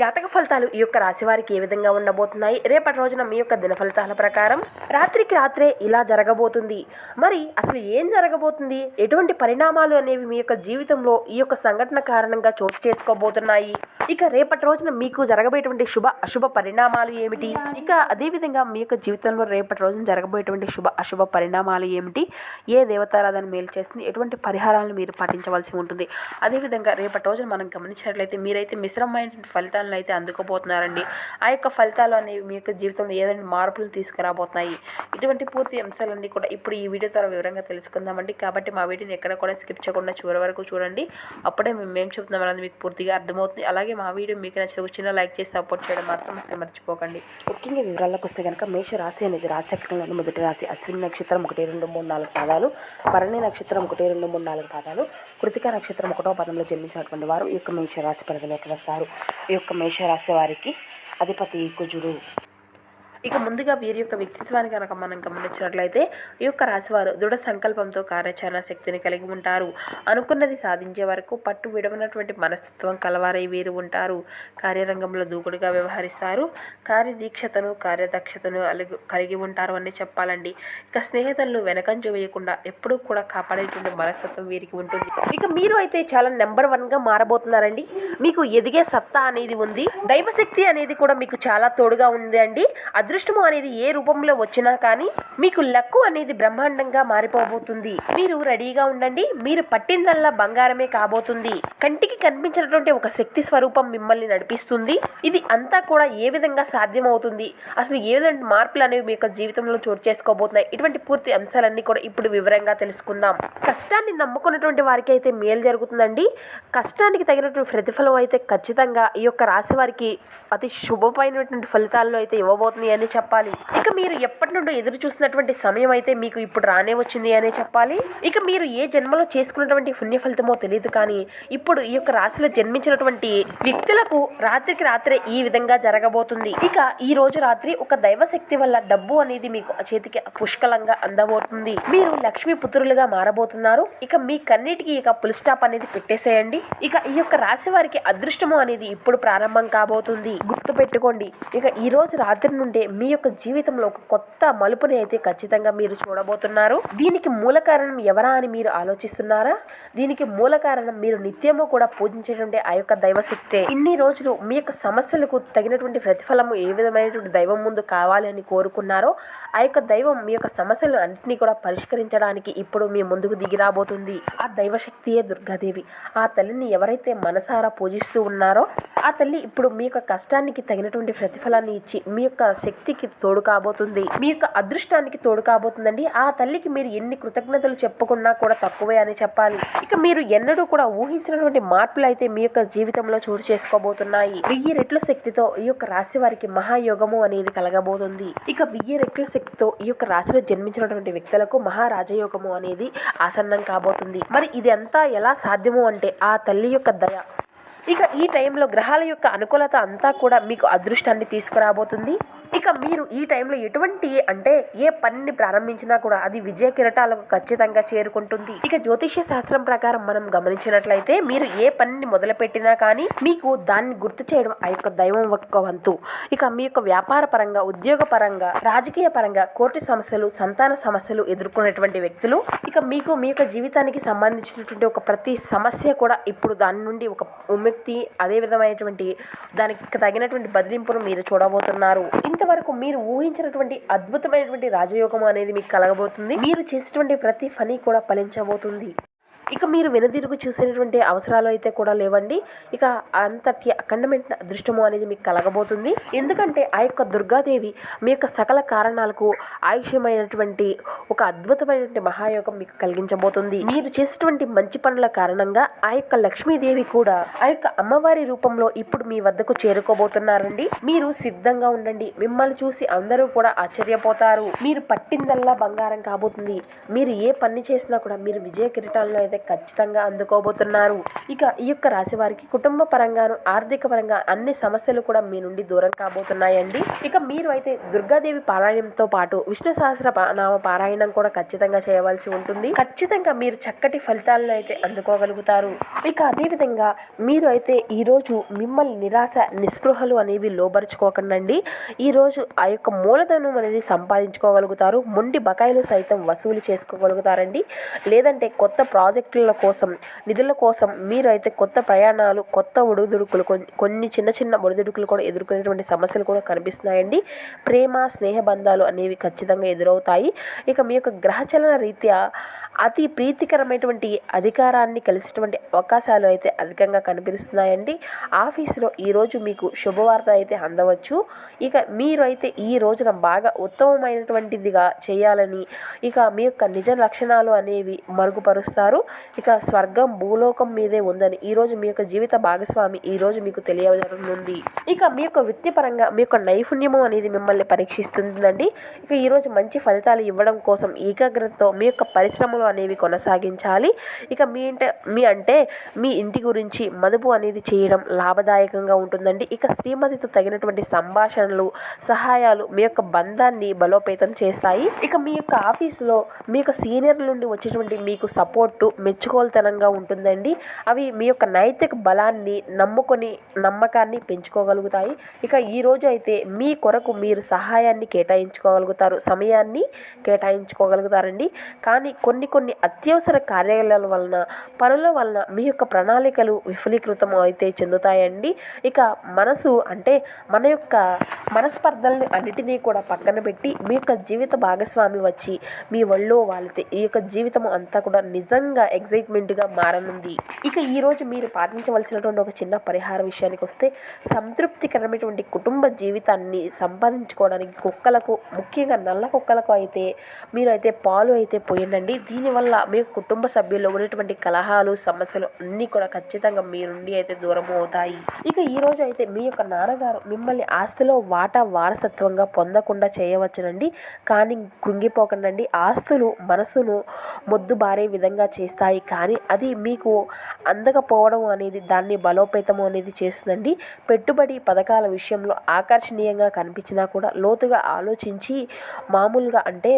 జాతక ఫలితాలు ఈ యొక్క రాశి వారికి ఏ విధంగా ఉండబోతున్నాయి? రేపటి రోజున మీ యొక్క దిన ఫలితాల ప్రకారం రాత్రికి రాత్రే ఇలా జరగబోతుంది. మరి అసలు ఏం జరగబోతుంది? ఎటువంటి పరిణామాలు అనేవి మీ యొక్క జీవితంలో ఈ యొక్క సంఘటన కారణంగా చోటు చేసుకోబోతున్నాయి? ఇక రేపటి రోజున మీకు జరగబోయేటువంటి శుభ అశుభ పరిణామాలు ఏమిటి? ఇక అదేవిధంగా మీ యొక్క జీవితంలో రేపటి రోజున జరగబోయేటువంటి శుభ అశుభ పరిణామాలు ఏమిటి? ఏ దేవతారాధన మేలు చేస్తుంది? ఎటువంటి పరిహారాలను మీరు పాటించవలసి ఉంటుంది? అదేవిధంగా రేపటి రోజున మనం గమనించినట్లయితే మీరైతే మిశ్రమమైనటువంటి ఫలితాలను అయితే అందుకోబోతున్నారండి. ఆ యొక్క ఫలితాలు అనేవి మీ యొక్క జీవితంలో ఏదైనా మార్పులు తీసుకురాబోతున్నాయి. ఇటువంటి పూర్తి అంశాలన్నీ కూడా ఇప్పుడు ఈ వీడియో ద్వారా వివరంగా తెలుసుకుందామండి. కాబట్టి మా వీడియోని ఎక్కడ కూడా స్కిప్ చేయకుండా చివరి వరకు చూడండి. అప్పుడే మేము ఏం చెప్తున్నాం అనేది మీకు పూర్తిగా అర్థమవుతుంది. అలాగే మా వీడియో మీకు నచ్చితే చిన్న లైక్ చేసి సపోర్ట్ చేయడం మాత్రం అసలు మర్చిపోకండి. ముఖ్యంగా వివరాలకు వస్తే కనుక మేష రాశి అనేది రాశిచక్రంలోని మొదటి రాశి. అశ్విని నక్షత్రం ఒకటి రెండు మూడు నాలుగు పాదాలు. భరణి నక్షత్రం ఒకటి రెండు మూడు నాలుగు పాదాలు. కృతిక నక్షత్రం ఒకటో పదంలో జన్మించినటువంటి వారు ఈ యొక్క మేష రాశి పరిధిలోకి వస్తారు. ఈ యొక్క మేష రాశి వారికి అధిపతి కుజుడు. ఇక ముందుగా వీరి యొక్క వ్యక్తిత్వాన్ని కనుక మనం గమనించినట్లయితే ఈ యొక్క రాశివారు దృఢ సంకల్పంతో కార్యాచరణ శక్తిని కలిగి ఉంటారు. అనుకున్నది సాధించే వరకు పట్టు విడవనటువంటి మనస్తత్వం కలవారై వీరు ఉంటారు. కార్యరంగంలో దూకుడుగా వ్యవహరిస్తారు. కార్యదీక్షతను కార్యదక్షతను కలిగి ఉంటారు అని చెప్పాలండి. ఇక స్నేహితులను వెనకంజ వేయకుండా ఎప్పుడూ కూడా కాపాడేటువంటి మనస్తత్వం వీరికి ఉంటుంది. ఇక మీరు అయితే చాలా నెంబర్ వన్గా మారబోతున్నారండి. మీకు ఎదిగే సత్తా అనేది ఉంది. దైవశక్తి అనేది కూడా మీకు చాలా తోడుగా ఉంది అండి. అదృష్టము అనేది ఏ రూపంలో వచ్చినా కానీ మీకు లక్కు అనేది బ్రహ్మాండంగా మారిపోబోతుంది. మీరు రెడీగా ఉండండి. మీరు పట్టిందల్లా బంగారమే కాబోతుంది. కంటికి కనిపించినటువంటి ఒక శక్తి స్వరూపం మిమ్మల్ని నడిపిస్తుంది. ఇది అంతా కూడా ఏ విధంగా సాధ్యమవుతుంది? అసలు ఏ విధంగా మార్పులు అనేవి మీ యొక్క జీవితంలో చోటు చేసుకోబోతున్నాయి? ఇటువంటి పూర్తి అంశాలన్నీ కూడా ఇప్పుడు వివరంగా తెలుసుకుందాం. కష్టాన్ని నమ్ముకున్నటువంటి వారికి అయితే మేలు జరుగుతుందండి. కష్టానికి తగినటువంటి ప్రతిఫలం అయితే ఖచ్చితంగా ఈ యొక్క రాశి వారికి అతి శుభమైనటువంటి ఫలితాలను అయితే ఇవ్వబోతుంది అని చెప్పాలి. ఇక మీరు ఎప్పటి నుండి ఎదురు చూసినటువంటి సమయం అయితే మీకు ఇప్పుడు రానే వచ్చింది అనే చెప్పాలి. ఇక మీరు ఏ జన్మలో చేసుకున్నటువంటి పుణ్య ఫలితమో తెలియదు కానీ ఇప్పుడు ఈ యొక్క రాశిలో జన్మించినటువంటి వ్యక్తులకు రాత్రికి రాత్రే ఈ విధంగా జరగబోతుంది. ఇక ఈ రోజు రాత్రి ఒక దైవ శక్తి వల్ల డబ్బు అనేది మీకు చేతికి పుష్కలంగా అందబోతుంది. మీరు లక్ష్మీ పుత్రులుగా మారబోతున్నారు. ఇక మీ కన్నిటికి ఇక పుల్ స్టాప్ అనేది పెట్టేసేయండి. ఇక ఈ యొక్క రాశి వారికి అదృష్టము అనేది ఇప్పుడు ప్రారంభం కాబోతుంది. గుర్తు పెట్టుకోండి ఇక ఈ రోజు రాత్రి నుండే మీ యొక్క జీవితంలో ఒక కొత్త మలుపుని అయితే ఖచ్చితంగా మీరు చూడబోతున్నారు. దీనికి మూల కారణం ఎవరా అని మీరు ఆలోచిస్తున్నారా? దీనికి మూల కారణం మీరు నిత్యము కూడా పూజించేటువంటి ఆ యొక్క దైవశక్తే. ఇన్ని రోజులు మీ యొక్క సమస్యలకు తగినటువంటి ప్రతిఫలము ఏ విధమైనటువంటి దైవం ముందు కావాలి అని కోరుకున్నారో ఆ యొక్క దైవం మీ యొక్క సమస్యలు అన్నింటినీ కూడా పరిష్కరించడానికి ఇప్పుడు మీ ముందుకు దిగి రాబోతుంది. ఆ దైవశక్తియే దుర్గాదేవి. ఆ తల్లిని ఎవరైతే మనసారా పూజిస్తూ ఉన్నారో ఆ తల్లి ఇప్పుడు మీ యొక్క కష్టానికి తగినటువంటి ప్రతిఫలాన్ని ఇచ్చి మీ యొక్క శక్తి శక్తికి తోడు కాబోతుంది. మీ యొక్క అదృష్టానికి తోడు కాబోతుందండి. ఆ తల్లికి మీరు ఎన్ని కృతజ్ఞతలు చెప్పుకున్నా కూడా తక్కువే అని చెప్పాలి. ఇక మీరు ఎన్నడూ కూడా ఊహించినటువంటి మార్పులు అయితే మీ యొక్క జీవితంలో చోటు చేసుకోబోతున్నాయి. వెయ్యి రెట్ల శక్తితో ఈ యొక్క రాశి వారికి మహాయోగము అనేది కలగబోతుంది. ఇక వెయ్యి రెట్ల శక్తితో ఈ యొక్క రాశిలో జన్మించినటువంటి వ్యక్తులకు మహారాజయోగము అనేది ఆసన్నం కాబోతుంది. మరి ఇది అంతా ఎలా సాధ్యము అంటే ఆ తల్లి యొక్క దయ ఇక ఈ టైంలో గ్రహాల యొక్క అనుకూలత అంతా కూడా మీకు అదృష్టాన్ని తీసుకురాబోతుంది. ఇక మీరు ఈ టైంలో ఎటువంటి అంటే ఏ పనిని ప్రారంభించినా కూడా అది విజయ కిరటాలకు ఖచ్చితంగా చేరుకుంటుంది. ఇక జ్యోతిష్య శాస్త్రం ప్రకారం మనం గమనించినట్లయితే మీరు ఏ పనిని మొదలుపెట్టినా కానీ మీకు దాన్ని గుర్తు చేయడం ఆ యొక్క దైవం యొక్క వంతు. ఇక మీ యొక్క వ్యాపార పరంగా ఉద్యోగ పరంగా రాజకీయ పరంగా కోర్టు సమస్యలు సంతాన సమస్యలు ఎదుర్కొనేటువంటి వ్యక్తులు ఇక మీకు మీ యొక్క జీవితానికి సంబంధించినటువంటి ఒక ప్రతి సమస్య కూడా ఇప్పుడు దాని నుండి ఒక విముక్తి అదే విధమైనటువంటి దానికి తగినటువంటి బదిలింపును మీరు చూడబోతున్నారు. ఇంతవరకు మీరు ఊహించినటువంటి అద్భుతమైనటువంటి రాజయోగం అనేది మీకు కలగబోతుంది. మీరు చేసినటువంటి ప్రతి పని కూడా ఫలించబోతుంది. ఇక మీరు వెనుదిరుగు చూసేటువంటి అవసరాలు అయితే కూడా లేవండి. ఇక అంతటి అఖండమైన అదృష్టము అనేది మీకు కలగబోతుంది. ఎందుకంటే ఆ యొక్క దుర్గాదేవి మీ యొక్క సకల కారణాలకు ఆయుష్యమైనటువంటి ఒక అద్భుతమైనటువంటి మహాయోగం మీకు కలిగించబోతుంది. మీరు చేసేటువంటి మంచి పనుల కారణంగా ఆ యొక్క లక్ష్మీదేవి కూడా ఆ యొక్క అమ్మవారి రూపంలో ఇప్పుడు మీ వద్దకు చేరుకోబోతున్నారండి. మీరు సిద్ధంగా ఉండండి. మిమ్మల్ని చూసి అందరూ కూడా ఆశ్చర్యపోతారు. మీరు పట్టిందల్లా బంగారం కాబోతుంది. మీరు ఏ పని చేసినా కూడా మీరు విజయ కిరీటాల్లో అయితే అయితే ఖచ్చితంగా అందుకోబోతున్నారు. ఇక ఈ యొక్క రాశి వారికి కుటుంబ పరంగాను ఆర్థిక పరంగా అన్ని సమస్యలు కూడా మీ నుండి దూరం కాబోతున్నాయండి. ఇక మీరు అయితే దుర్గాదేవి పారాయణంతో పాటు విష్ణు సహస్ర నామ పారాయణం కూడా ఖచ్చితంగా చేయవలసి ఉంటుంది. ఖచ్చితంగా మీరు చక్కటి ఫలితాలను అయితే అందుకోగలుగుతారు. ఇక అదేవిధంగా మీరు అయితే ఈరోజు మిమ్మల్ని నిరాశ నిస్పృహలు అనేవి లోబరుచుకోకండి ఈరోజు ఆ యొక్క మూలధనం అనేది సంపాదించుకోగలుగుతారు. మొండి బకాయిలు సైతం వసూలు చేసుకోగలుగుతారండి. లేదంటే కొత్త ప్రాజెక్ట్ ప్రాజెక్టుల కోసం నిధుల కోసం మీరు అయితే కొత్త ప్రయాణాలు కొత్త ఒడిదుడుకులు కొన్ని- కొన్ని చిన్న చిన్న ఒడిదుడుకులు కూడా ఎదుర్కొనేటువంటి సమస్యలు కూడా కనిపిస్తున్నాయండి. ప్రేమ స్నేహ బంధాలు అనేవి ఖచ్చితంగా ఎదురవుతాయి. ఇక మీ యొక్క గ్రహచలన రీత్యా అతి ప్రీతికరమైనటువంటి అధికారాన్ని కలిసేటువంటి అవకాశాలు అయితే అధికంగా కనిపిస్తున్నాయండి. ఆఫీసులో ఈరోజు మీకు శుభవార్త అయితే అందవచ్చు. ఇక మీరు అయితే ఈ రోజున బాగా ఉత్తమమైనటువంటిదిగా చేయాలని ఇక మీ యొక్క నిజ లక్షణాలు అనేవి మరుగుపరుస్తారు. ఇక స్వర్గం భూలోకం మీదే ఉందని ఈరోజు మీ యొక్క జీవిత భాగస్వామి ఈరోజు మీకు తెలియజేయనుంది. ఇక మీ యొక్క వృత్తిపరంగా మీ యొక్క నైపుణ్యము అనేది మిమ్మల్ని పరీక్షిస్తుందండి. ఇక ఈరోజు మంచి ఫలితాలు ఇవ్వడం కోసం ఏకాగ్రతతో మీ యొక్క పరిశ్రమలు అనేవి కొనసాగించాలి. ఇక మీ అంటే మీ అంటే మీ ఇంటి గురించి మదుపు అనేది చేయడం లాభదాయకంగా ఉంటుందండి. ఇక శ్రీమతితో తగినటువంటి సంభాషణలు సహాయాలు మీ యొక్క బంధాన్ని బలోపేతం చేస్తాయి. ఇక మీ యొక్క ఆఫీస్లో మీ యొక్క సీనియర్ల నుండి వచ్చేటువంటి మీకు సపోర్టు మెచ్చుకోలుతనంగా ఉంటుందండి. అవి మీ యొక్క నైతిక బలాన్ని నమ్ముకొని నమ్మకాన్ని పెంచుకోగలుగుతాయి. ఇక ఈ రోజు అయితే మీ కొరకు మీరు సహాయాన్ని కేటాయించుకోగలుగుతారు సమయాన్ని కేటాయించుకోగలుగుతారండి. కానీ కొన్ని కొన్ని అత్యవసర కార్యాలయాల వలన పనుల వలన మీ యొక్క ప్రణాళికలు విఫలీకృతం అయితే చెందుతాయండి. ఇక మనసు అంటే మన యొక్క మనస్పర్ధల్ని అన్నిటినీ కూడా పక్కన పెట్టి మీ యొక్క జీవిత భాగస్వామి వచ్చి మీ ఒళ్ళో వాలితే ఈ యొక్క జీవితం అంతా కూడా నిజంగా ఎగ్జైట్మెంట్గా మారనుంది. ఇక ఈరోజు మీరు పాటించవలసినటువంటి ఒక చిన్న పరిహార విషయానికి వస్తే సంతృప్తికరమైనటువంటి కుటుంబ జీవితాన్ని సంపాదించుకోవడానికి కుక్కలకు ముఖ్యంగా నల్ల కుక్కలకు అయితే మీరు అయితే పాలు అయితే పోయండి దీనివల్ల మీ కుటుంబ సభ్యుల్లో ఉన్నటువంటి కలహాలు సమస్యలు అన్నీ కూడా ఖచ్చితంగా మీ నుండి అయితే దూరం అవుతాయి ఇక ఈ అయితే మీ యొక్క నాన్నగారు మిమ్మల్ని ఆస్తిలో వాటా వారసత్వంగా పొందకుండా చేయవచ్చునండి. కానీ కృంగిపోకండి ఆస్తులు మనసును మొద్దుబారే విధంగా చేస్తాయి. కానీ అది మీకు అందకపోవడం అనేది దాన్ని బలోపేతం అనేది చేస్తుందండి. పెట్టుబడి పథకాల విషయంలో ఆకర్షణీయంగా కనిపించినా కూడా లోతుగా ఆలోచించి మామూలుగా అంటే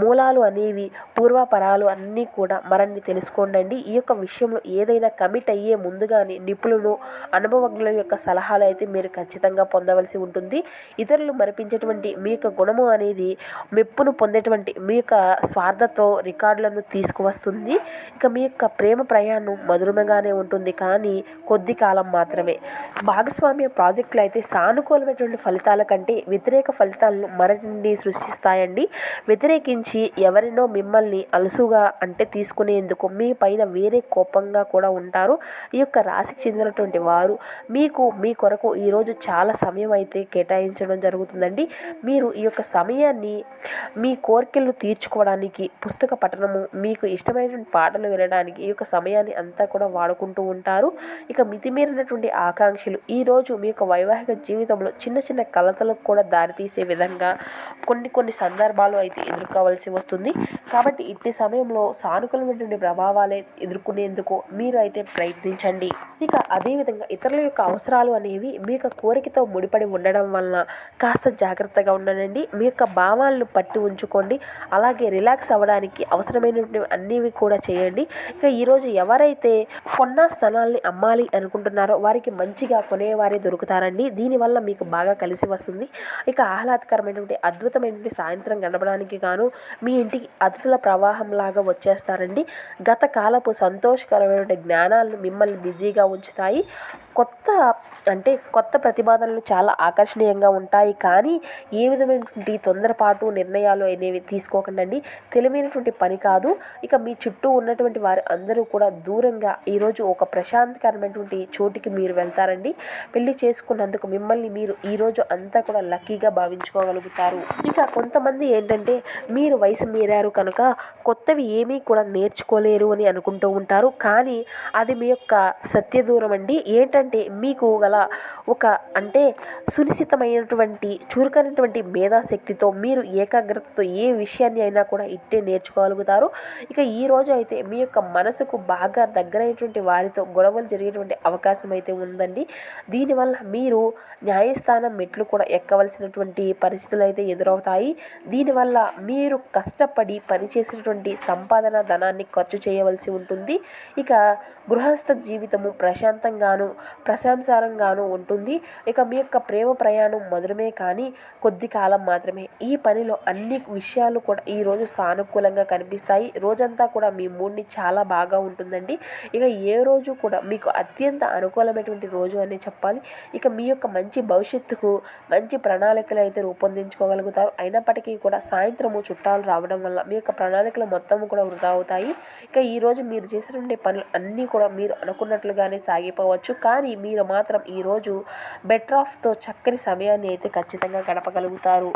మూలాలు అనేవి పూర్వపరాలు అన్నీ కూడా మరన్ని తెలుసుకోండి ఈ యొక్క విషయంలో ఏదైనా కమిట్ అయ్యే ముందుగానే నిపుణులు అనుభవజ్ఞుల యొక్క సలహాలు అయితే మీరు ఖచ్చితంగా పొందవలసి ఉంటుంది. ఇతరులు మరిపించేటువంటి మీ యొక్క గుణము అనేది మెప్పును పొందేటువంటి మీ యొక్క స్వార్థతో రికార్డులను తీసుకువస్తుంది. ఇక మీ యొక్క ప్రేమ ప్రయాణం మధురమగానే ఉంటుంది. కానీ కొద్ది కాలం మాత్రమే. భాగస్వామ్య ప్రాజెక్టులు అయితే సానుకూలమైనటువంటి ఫలితాల కంటే వ్యతిరేక ఫలితాలను మరిన్ని సృష్టిస్తాయండి. వ్యతిరేకించి ఎవరినో మిమ్మల్ని అలుసుగా అంటే తీసుకునేందుకు మీ పైన వేరే కోపంగా కూడా ఉంటారు. ఈ యొక్క రాశికి చెందినటువంటి వారు మీకు మీ కొరకు ఈరోజు చాలా సమయం అయితే కేటాయించడం జరుగుతుందండి. మీరు ఈ యొక్క సమయాన్ని మీ కోరికలు తీర్చుకోవడానికి పుస్తక పఠనము మీకు ఇష్టమైనటువంటి పాటలు వినడానికి ఈ యొక్క సమయాన్ని అంతా కూడా వాడుకుంటూ ఉంటారు. ఇక మితిమీరినటువంటి ఆకాంక్షలు ఈరోజు మీ యొక్క వైవాహిక జీవితంలో చిన్న చిన్న కలతలకు కూడా దారితీసే విధంగా కొన్ని కొన్ని సందర్భాలు అయితే ఎదుర్కోవాల్సి వస్తుంది. కాబట్టి ఇట్టి సమయంలో సానుకూలమైనటువంటి ప్రభావాలే ఎదుర్కొనేందుకు మీరు అయితే ప్రయత్నించండి. ఇక అదేవిధంగా ఇతరుల యొక్క అవసరాలు అనేవి మీ యొక్క కోరికతో ముడిపడి ఉండడం వల్ల వల్ల కాస్త జాగ్రత్తగా ఉండండి. మీ యొక్క భావాలను పట్టి ఉంచుకోండి. అలాగే రిలాక్స్ అవ్వడానికి అవసరమైనటువంటి అన్నివి కూడా చేయండి. ఇక ఈరోజు ఎవరైతే కొన్న స్థలాల్ని అమ్మాలి అనుకుంటున్నారో వారికి మంచిగా కొనేవారే దొరుకుతారండి. దీనివల్ల మీకు బాగా కలిసి వస్తుంది. ఇక ఆహ్లాదకరమైనటువంటి అద్భుతమైనటువంటి సాయంత్రం గడపడానికి గాను మీ ఇంటికి అతిథుల ప్రవాహం లాగా వచ్చేస్తారండి. గత కాలపు సంతోషకరమైనటువంటి జ్ఞానాలను మిమ్మల్ని బిజీగా ఉంచుతాయి. కొత్త అంటే కొత్త ప్రతిపాదనలు చాలా ఆకర్షణీయంగా ఉంటాయి. కానీ ఏ విధమైనటువంటి తొందరపాటు నిర్ణయాలు అనేవి తీసుకోకండి తెలివైనటువంటి పని కాదు. ఇక మీ చుట్టూ ఉన్నటువంటి వారు అందరూ కూడా దూరంగా ఈరోజు ఒక ప్రశాంతకరమైనటువంటి చోటికి మీరు వెళ్తారండి. పెళ్ళి చేసుకున్నందుకు మిమ్మల్ని మీరు ఈరోజు అంతా కూడా లక్కీగా భావించుకోగలుగుతారు. ఇక కొంతమంది ఏంటంటే మీరు వయసు మీరారు కనుక కొత్తవి ఏమీ కూడా నేర్చుకోలేరు అని అనుకుంటూ ఉంటారు. కానీ అది మీ యొక్క సత్య దూరం అండి. ఏంటంటే మీకు గల ఒక అంటే అయినటువంటి చురుకైనటువంటి మేధాశక్తితో మీరు ఏకాగ్రతతో ఏ విషయాన్ని అయినా కూడా ఇట్టే నేర్చుకోగలుగుతారు. ఇక ఈ రోజు అయితే మీ యొక్క మనసుకు బాగా దగ్గరైనటువంటి వారితో గొడవలు జరిగేటువంటి అవకాశం అయితే ఉందండి. దీనివల్ల మీరు న్యాయస్థానం మెట్లు కూడా ఎక్కవలసినటువంటి పరిస్థితులు అయితే ఎదురవుతాయి. దీనివల్ల మీరు కష్టపడి పనిచేసినటువంటి సంపాదన ధనాన్ని ఖర్చు చేయవలసి ఉంటుంది. ఇక గృహస్థ జీవితము ప్రశాంతంగాను ప్రశంసారంగాను ఉంటుంది. ఇక మీ యొక్క ప్రేమ ప్రయాణం మధురమే కానీ కొద్ది కాలం మాత్రమే. ఈ పనిలో అన్ని విషయాలు కూడా ఈరోజు సానుకూలంగా కనిపిస్తాయి. రోజంతా కూడా మీ మూడ్ని చాలా బాగా ఉంటుందండి. ఇక ఏ రోజు కూడా మీకు అత్యంత అనుకూలమైనటువంటి రోజు అని చెప్పాలి. ఇక మీ యొక్క మంచి భవిష్యత్తుకు మంచి ప్రణాళికలు అయితే రూపొందించుకోగలుగుతారు. అయినప్పటికీ కూడా సాయంత్రము చుట్టాలు రావడం వల్ల మీ యొక్క ప్రణాళికలు మొత్తం కూడా వృధా అవుతాయి. ఇక ఈరోజు మీరు చేసినటువంటి పనులు అన్నీ కూడా మీరు అనుకున్నట్లుగానే సాగిపోవచ్చు. కానీ మీరు మాత్రం ఈరోజు బెటర్ ఆఫ్తో చక్కని సమయాన్ని అయితే ఖచ్చితంగా గడపగలుగుతారు.